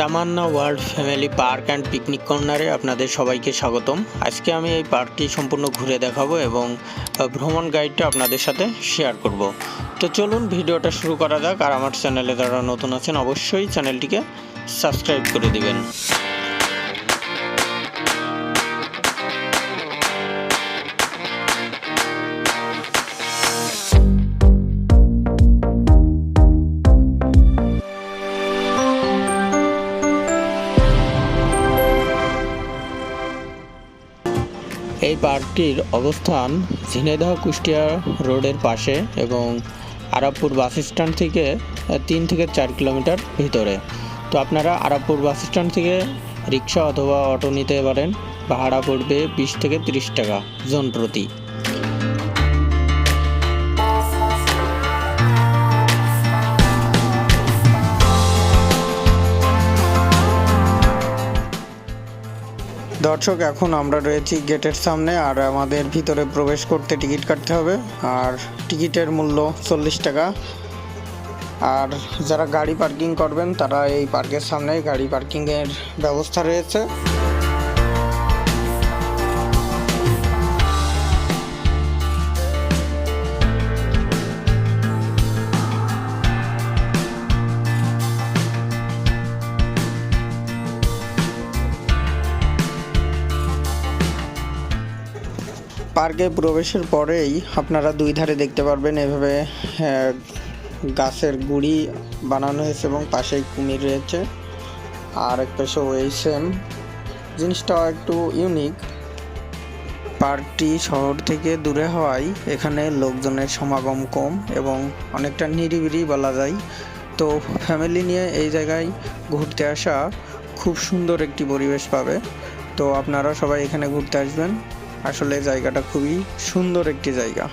Tamanna world family park and picnic কর্নারে আপনাদের সবাইকে স্বাগতম। আজকে আমি এই পার্কটি সম্পূর্ণ ঘুরে দেখাবো এবং ভ্রমণ গাইডটা আপনাদের সাথে শেয়ার করব। তো চলুন ভিডিওটা শুরু করা যাক। আর আমার চ্যানেলে যারা নতুন আছেন, অবশ্যই চ্যানেলটিকে সাবস্ক্রাইব করে দিবেন। পার্কটির অবস্থান ঝিনাইদহ কুষ্টিয়া রোডের পাশে এবং আরাপুর বাস স্ট্যান্ড থেকে তিন থেকে চার কিলোমিটার ভিতরে। তো আপনারা আরাপুর বাস স্ট্যান্ড থেকে রিক্সা অথবা অটো নিতে পারেন। ভাড়া পড়বে বিশ থেকে তিরিশ টাকা, জন প্রতি। দর্শক, এখন আমরা রয়েছি গেটের সামনে আর আমাদের ভিতরে প্রবেশ করতে টিকিট কাটতে হবে। আর টিকিটের মূল্য চল্লিশ টাকা। আর যারা গাড়ি পার্কিং করবেন, তারা এই পার্কের সামনে গাড়ি পার্কিংয়ের ব্যবস্থা রয়েছে। পার্কে প্রবেশের পরেই আপনারা দুই ধারে দেখতে পারবেন এভাবে গাছের গুড়ি বানানো হয়েছে এবং পাশেই কুমির রয়েছে। আর এক পাশেও এই সেম জিনিসটা একটু ইউনিক পার্কটি শহর থেকে দূরে হওয়ায় এখানে লোকজনের সমাগম কম এবং অনেকটা নিরিবিলি বলা যায়। তো ফ্যামিলি নিয়ে এই জায়গায় ঘুরতে আসা খুব সুন্দর একটি পরিবেশ পাবে। তো আপনারা সবাই এখানে ঘুরতে আসবেন। আসলে জায়গাটা খুবই সুন্দর একটি জায়গা।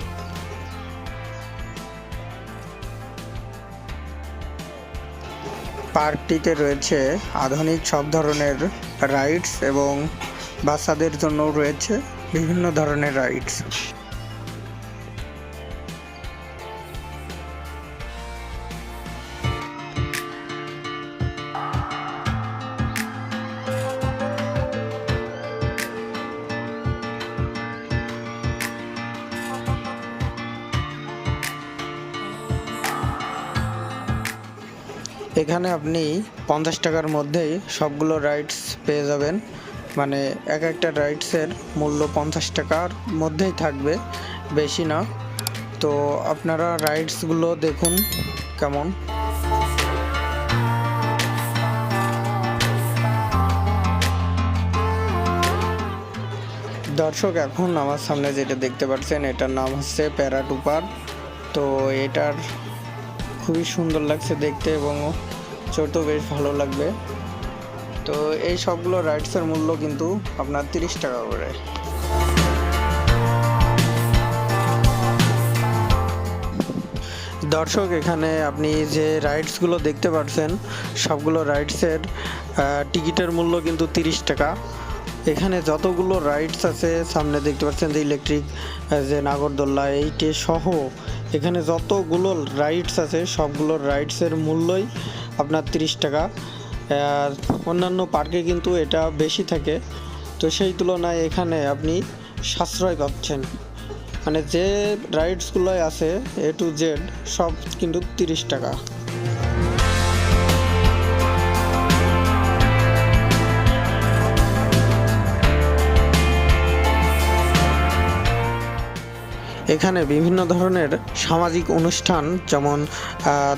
পার্কটিতে রয়েছে আধুনিক সব ধরনের রাইডস এবং বাচ্চাদের জন্য রয়েছে বিভিন্ন ধরনের রাইডস। এখানে আপনি পঞ্চাশ টাকার মধ্যেই সবগুলো রাইডস পেয়ে যাবেন। মানে এক একটা রাইডসের মূল্য পঞ্চাশ টাকার মধ্যেই থাকবে, বেশি না। তো আপনারা রাইডসগুলো দেখুন কেমন। দর্শক, এখন আমার সামনে যেটা দেখতে পাচ্ছেন, এটার নাম হচ্ছে প্যারাটুপার তো এটার খুবই সুন্দর লাগছে দেখতে এবং চড়তেও বেশ ভালো লাগবে। তো এই সবগুলো রাইডসের মূল্য কিন্তু আপনার তিরিশ টাকা করে। দর্শক, এখানে আপনি যে রাইডসগুলো দেখতে পাচ্ছেন সবগুলো রাইডসের টিকিটের মূল্য কিন্তু তিরিশ টাকা। এখানে যতগুলো রাইডস আছে, সামনে দেখতে পাচ্ছেন যে ইলেকট্রিক যে নাগরদোল্লা, এইটে সহ এখানে যতগুলো রাইডস আছে, সবগুলো রাইডসের মূল্যই আপনার তিরিশ টাকা। অন্যান্য পার্কে কিন্তু এটা বেশি থাকে। তো সেই তুলনায় এখানে আপনি সাশ্রয় পাচ্ছেন। মানে যে রাইডসগুলো আছে এ টু জেড সব কিন্তু তিরিশ টাকা। এখানে বিভিন্ন ধরনের সামাজিক অনুষ্ঠান, যেমন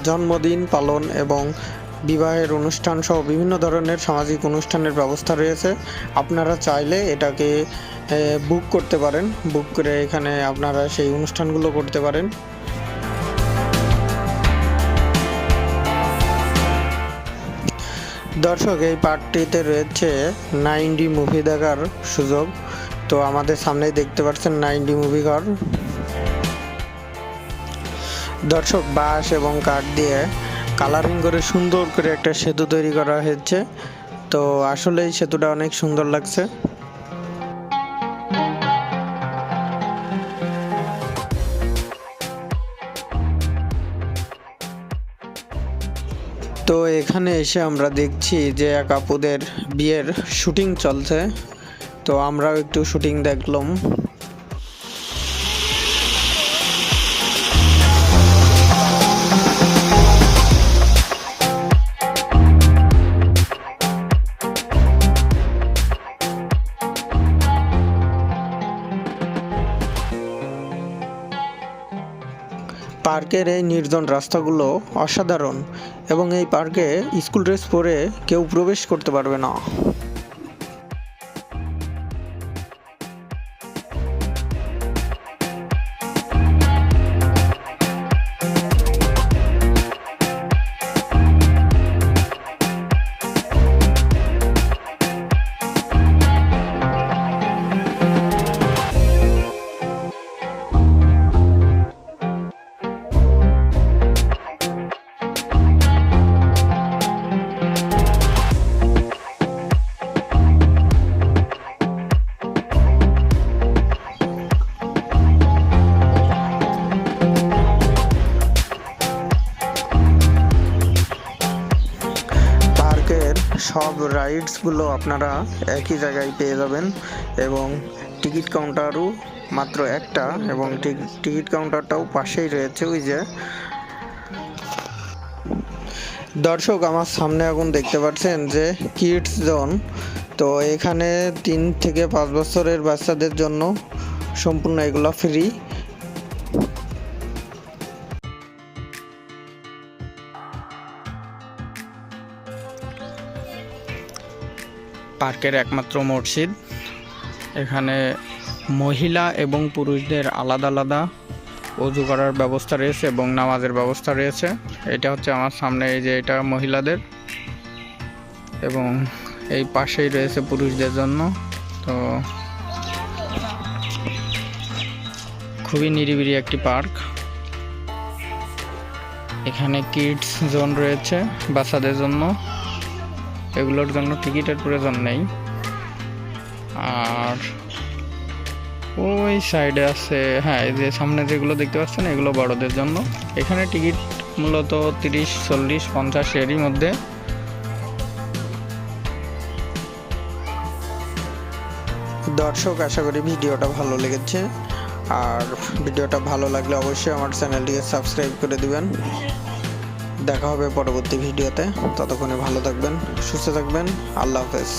জন্মদিন পালন এবং বিবাহের অনুষ্ঠান সহ বিভিন্ন ধরনের সামাজিক অনুষ্ঠানের ব্যবস্থা রয়েছে। আপনারা চাইলে এটাকে বুক করতে পারেন। বুক করে এখানে আপনারা সেই অনুষ্ঠানগুলো করতে পারেন। দর্শক, এই পার্কটিতে রয়েছে নাইনডি মুভি দেখার সুযোগ। তো আমাদের সামনেই দেখতে পাচ্ছেন নাইনডি মুভি ঘর। দর্শক বাঁশ এবং কাঠ দিয়ে কালারিং করে সুন্দর করে একটা সেতু তৈরি করা হয়েছে। তো আসলে এই সেতুটা অনেক সুন্দর লাগছে। তো এখানে এসে আমরা দেখছি যে এক আপুদের বিয়ের শুটিং চলছে। তো আমরাও একটু শুটিং দেখলাম। পার্কের এই নির্জন রাস্তাগুলো অসাধারণ এবং এই পার্কে স্কুল ড্রেস পরে কেউ প্রবেশ করতে পারবে না। পার্কের সব রাইডসগুলো আপনারা একই জায়গায় পেয়ে যাবেন এবং টিকিট কাউন্টারও মাত্র একটা এবং টিক- টিকিট কাউন্টারটাও পাশেই রয়েছে ওই যে। দর্শক, আমার সামনে এখন দেখতে পাচ্ছেন যে কিডস জোন তো এখানে তিন থেকে পাঁচ বছরের বাচ্চাদের জন্য সম্পূর্ণ এগুলো ফ্রি পার্কের একমাত্র মসজিদ। এখানে মহিলা এবং পুরুষদের আলাদা আলাদা অজু করার ব্যবস্থা রয়েছে এবং নামাজের ব্যবস্থা রয়েছে। এটা হচ্ছে আমার সামনে এই যে এটা মহিলাদের এবং এই পাশেই রয়েছে পুরুষদের জন্য। তো খুবই নিরিবিলি একটি পার্ক। এখানে কিডস জোন রয়েছে বাচ্চাদের জন্য। এগুলোর জন্য টিকিটের প্রয়োজন নেই। আর ওই সাইডে আছে হ্যাঁ যে সামনে যেগুলো দেখতে পাচ্ছেন, এগুলো বড়দের জন্য। এখানে টিকিট মূলত তিরিশ, চল্লিশ, পঞ্চাশ এরই মধ্যে। দর্শক, আশা করি ভিডিওটা ভালো লেগেছে। আর ভিডিওটা ভালো লাগলে অবশ্যই আমার চ্যানেলটিকে সাবস্ক্রাইব করে দিবেন। দেখা হবে পরবর্তী ভিডিওতে। ততক্ষণে ভালো থাকবেন সুস্থ থাকবেন। আল্লাহ হাফেজ।